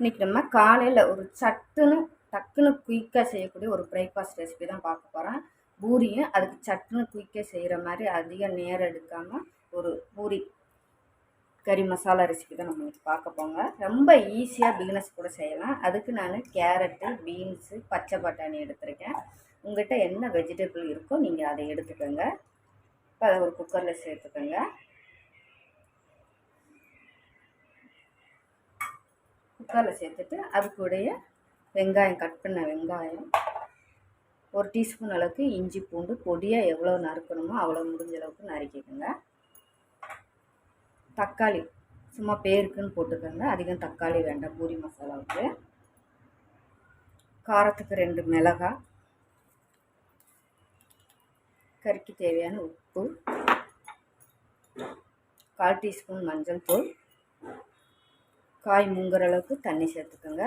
இன்றைக்கி நம்ம காலையில் ஒரு சட்டுன்னு டக்குன்னு குயிக்காக செய்யக்கூடிய ஒரு பிரேக்ஃபாஸ்ட் ரெசிபி தான் பார்க்க போகிறேன் பூரியும் அதுக்கு சட்டுன்னு குயிக்காக செய்கிற மாதிரி அதிக நேரம் எடுக்காமல் ஒரு பூரி கறி மசாலா ரெசிபி தான் நம்ம இன்றைக்கி பார்க்க போங்க ரொம்ப ஈஸியாக பிகினஸ் கூட செய்யலாம். அதுக்கு நான் கேரட்டு பீன்ஸு பச்சை பட்டாணி எடுத்திருக்கேன். உங்கள்கிட்ட என்ன வெஜிடபிள் இருக்கோ நீங்கள் அதை எடுத்துக்கோங்க. இப்போ அதை ஒரு குக்கரில் சேர்த்துக்கோங்க. குக்கரில் சேர்த்துட்டு அது கூடயே வெங்காயம் கட் பண்ண வெங்காயம் ஒரு டீஸ்பூன் அளவுக்கு இஞ்சி பூண்டு பொடியாக எவ்வளோ நறுக்கணுமோ அவ்வளோ முடிஞ்ச அளவுக்கு நறுக்கிக்கோங்க. தக்காளி சும்மா பேருக்குன்னு போட்டுக்கோங்க. அதிகம் தக்காளி வேண்டாம் பூரி மசாலாவுக்கு காரத்துக்கு ரெண்டு மிளகாய் கறிக்கு தேவையான உப்பு. கால் டீஸ்பூன் மஞ்சள் தூள். காய் மூங்குற அளவுக்கு தண்ணி சேர்த்துக்கோங்க.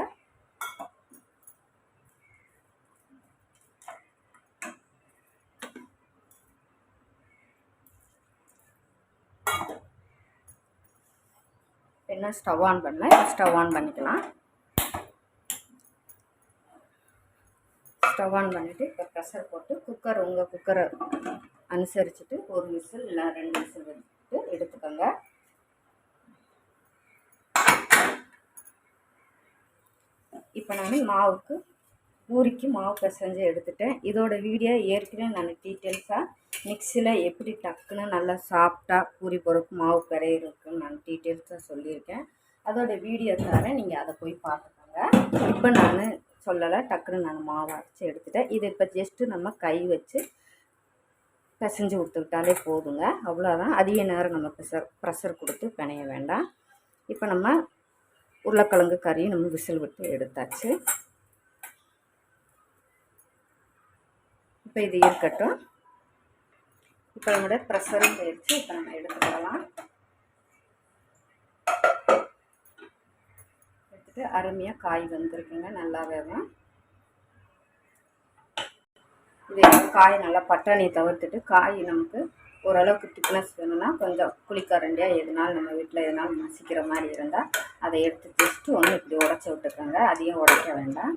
என்ன ஸ்டவ் ஆன் பண்ணல ஸ்டவ் ஆன் பண்ணிக்கலாம். ஸ்டவ் ஆன் பண்ணிவிட்டு இப்போ ப்ரெஷர் போட்டு குக்கர் உங்கள் குக்கரை அனுசரிச்சுட்டு ஒரு விசில் இல்லை ரெண்டு விசில் வச்சுட்டு எடுத்துக்கோங்க. இப்போ நான் மாவுக்கு பூரிக்கு மாவு பிசைஞ்சு எடுத்துட்டேன். இதோட வீடியோ ஏற்கனவே நான் டீட்டெயில்ஸாக மிக்சியில் எப்படி டக்குன்னு நல்லா சாஃப்டாக பூரி பொறுப்பு மாவு பிறையிருக்குன்னு நான் டீட்டெயில்ஸாக சொல்லியிருக்கேன். அதோட வீடியோ தரேன். நீங்கள் அதை போய் பார்த்துக்கோங்க. இப்போ நான் சொல்லலை டக்குன்னு நான் மாவு அரைச்சி எடுத்துட்டேன். இது இப்போ ஜஸ்ட்டு நம்ம கை வச்சு பிசைஞ்சு கொடுத்துக்கிட்டாலே போதுங்க. அவ்வளோதான் அதிக நேரம் நம்ம ப்ரெஷர் ப்ரெஷர் கொடுத்து பிணைய வேண்டாம். இப்போ நம்ம உருளைக்கிழங்கு கறியும் நம்ம விசில் விட்டு எடுத்தாச்சு. இப்போ இது இருக்கட்டும். இப்போ நம்மளுடைய ப்ரெஷரும் போயிடுச்சு. இப்போ நம்ம எடுத்துக்கலாம். எடுத்துட்டு அருமையாக காய் வந்திருக்குங்க. நல்லா வேகும். இது காய் நல்லா பட்டாணியை தவிர்த்துட்டு காய் நமக்கு ஓரளவுக்கு திக்னஸ் வேணும்னா கொஞ்சம் புளிக்கரண்டியாக எதுனாலும் நம்ம வீட்டில் எதுனாலும் மசிக்கிற மாதிரி இருந்தால் அதை எடுத்து ஜஸ்ட்டு ஒன்று இப்படி உடச்சி விட்டுக்கோங்க. அதையும் உடைக்க வேண்டாம்.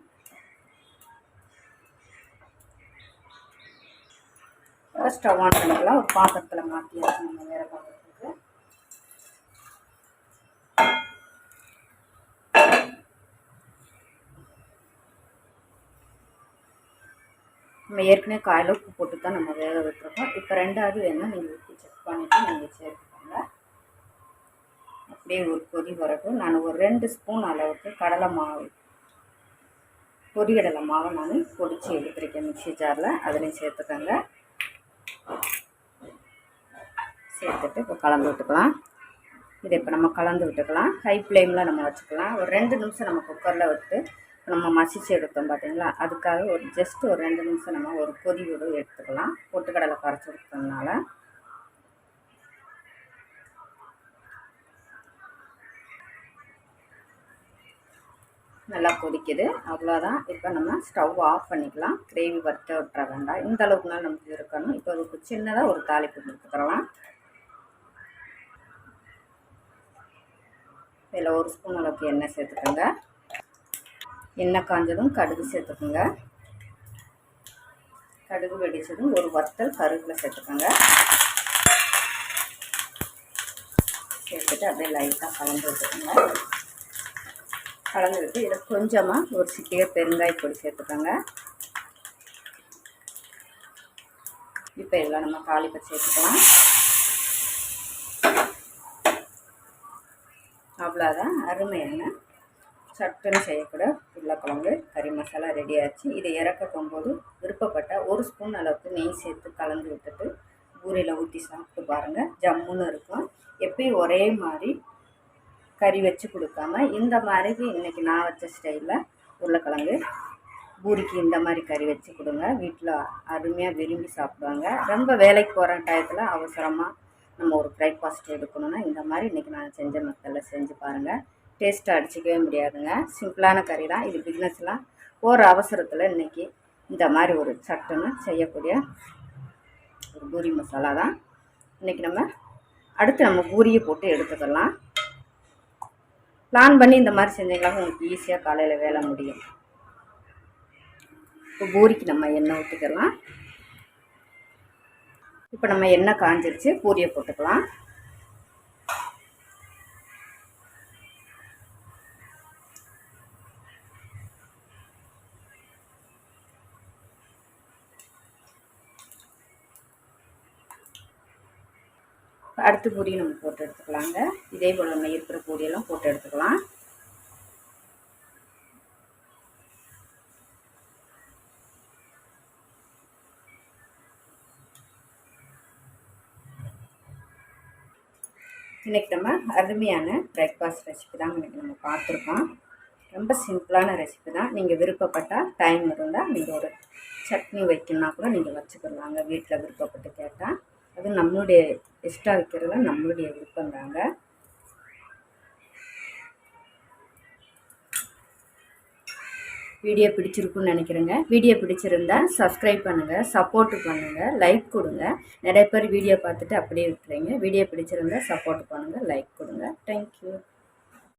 ஸ்டவ் ஆன் பண்ணிக்கலாம் ஒரு பாத்திரத்தில் மாற்றியாச்சு நம்ம வேறு பார்க்கலாம் நம்ம ஏற்கனவே காயில் உப்பு போட்டு தான் நம்ம வேக விட்டுருக்கோம் இப்போ ரெண்டாவது வேணும் நீங்கள் உப்பு செக் பண்ணிவிட்டு நீங்கள் சேர்த்துக்கோங்க. அப்படியே ஒரு கொதி வரட்டும். நான் ஒரு ரெண்டு ஸ்பூன் அளவுக்கு கடலை மாவு பொரிகடலை மாவை நான் பொடிச்சு எடுத்துருக்கேன் மிக்சி ஜாரில். அதுலேயும் சேர்த்துக்கோங்க. சேர்த்துட்டு இப்போ கலந்து விட்டுக்கலாம். இதை இப்போ நம்ம கலந்து விட்டுக்கலாம். ஹை ஃப்ளேமில் நம்ம வச்சுக்கலாம். ஒரு ரெண்டு நிமிஷம் நம்ம குக்கரில் விட்டு நம்ம மசிச்சு எடுத்தோம் பார்த்தீங்களா அதுக்காக ஒரு ஜஸ்ட் ஒரு ரெண்டு நிமிஷம் நம்ம ஒரு கொதி விட எடுத்துக்கலாம். பொட்டுக்கடலை கரைச்சி எடுத்ததுனால. நல்லா கொதிக்குது. அவ்வளோதான் இப்போ நம்ம ஸ்டவ் ஆஃப் பண்ணிக்கலாம். கிரேவி வறுத்த விட்டுற வேண்டாம். இந்த அளவுக்குனால நமக்கு இருக்கணும். இப்போ அதுக்கு சின்னதாக ஒரு தாளிப்பு கொடுத்துக்கலாம் இதில் ஒரு ஸ்பூன் அளவுக்கு எண்ணெய் சேர்த்துக்கோங்க. எண்ணெய் காஞ்சதும் கடுகு சேர்த்துக்கோங்க. கடுகு வெடிச்சதும் ஒரு வத்தல் கருவேப்பிலை சேர்த்துக்கோங்க. சேர்த்துட்டு அப்படியே லைட்டாக கலந்து விட்டுக்கோங்க. கலந்து விட்டு இதில் கொஞ்சமாக ஒரு சிட்டிகை பெருங்காய பொடி சேர்த்துக்கோங்க. இப்போ எல்லாம் நம்ம தாளிப்பை சேர்த்துக்கலாம். அவ்வளோதான் அருமையான சட்டுன்னு செய்யக்கூட உருளைக்கிழங்கு கறி மசாலா ரெடி ஆச்சு. இதை இறக்கக்கும் போது விருப்பப்பட்ட ஒரு ஸ்பூன் அளவுக்கு நெய் சேர்த்து கலந்து விட்டுட்டு பூரியில் ஊற்றி சாப்பிட்டு பாருங்கள் ஜம்முன்னு இருக்கும். எப்பயும் ஒரே மாதிரி கறி வச்சு கொடுக்காம இந்த மாதிரி இன்றைக்கி நான் வச்ச ஸ்டைலில் உருளைக்கிழங்கு பூரிக்கு இந்த மாதிரி கறி வச்சு கொடுங்க. வீட்டில் அருமையாக விரும்பி சாப்பிடுவாங்க. ரொம்ப வேலைக்கு போகிற டயத்தில் அவசரமாக நம்ம ஒரு பிரேக்ஃபாஸ்ட் எடுக்கணும்னா இந்த மாதிரி இன்றைக்கி நான் செஞ்ச மக்களில் செஞ்சு பாருங்கள் டேஸ்ட்டை அடிச்சிக்கவே முடியாதுங்க. சிம்பிளான கறி தான். இது பிஸ்னஸ்லாம் ஒரு அவசரத்தில் இன்றைக்கி இந்த மாதிரி ஒரு சட்டுன்னு செய்யக்கூடிய ஒரு பூரி மசாலா தான். இன்றைக்கி நம்ம அடுத்து நம்ம பூரியை போட்டு எடுத்துக்கலாம். பிளான் பண்ணி இந்த மாதிரி செஞ்சீங்களா உங்களுக்கு ஈஸியாக காலையில் வேலை முடியும். இப்போ பூரிக்கு நம்ம எண்ணெய் ஊற்றிக்கலாம் இப்போ நம்ம எண்ணெய் காஞ்சிருச்சு. பூரியை போட்டுக்கலாம். அடுத்த பூரி நம்ம போட்டு எடுத்துக்கலாங்க. இதே போல் நம்ம இருக்கிற பொடியெல்லாம் போட்டு எடுத்துக்கலாம். இன்றைக்கி நம்ம அருமையான பிரேக்ஃபாஸ்ட் ரெசிபி தான் இன்றைக்கி நம்ம பார்த்துருக்கோம். ரொம்ப சிம்பிளான ரெசிபி தான். நீங்கள் விருப்பப்பட்டால் டைம் இருந்தால் நீங்கள் ஒரு சட்னி வைக்கணும்னா கூட நீங்கள் வச்சுக்கலாங்க. வீட்டில் விருப்பப்பட்டு கேட்டால் அது நம்மளுடைய எக்ஸ்ட்ரா வைக்கிறதுலாம் நம்மளுடைய விருப்பம் தாங்க. வீடியோ பிடிச்சிருக்குன்னு நினைக்கிறேங்க. வீடியோ பிடிச்சிருந்தா சப்ஸ்கிரைப் பண்ணுங்கள் சப்போர்ட் பண்ணுங்கள் லைக் கொடுங்க. நிறைய பேர் வீடியோ பார்த்துட்டு அப்படியே விட்டுறீங்க வீடியோ பிடிச்சிருந்தா சப்போர்ட் பண்ணுங்கள் லைக் கொடுங்க. Thank you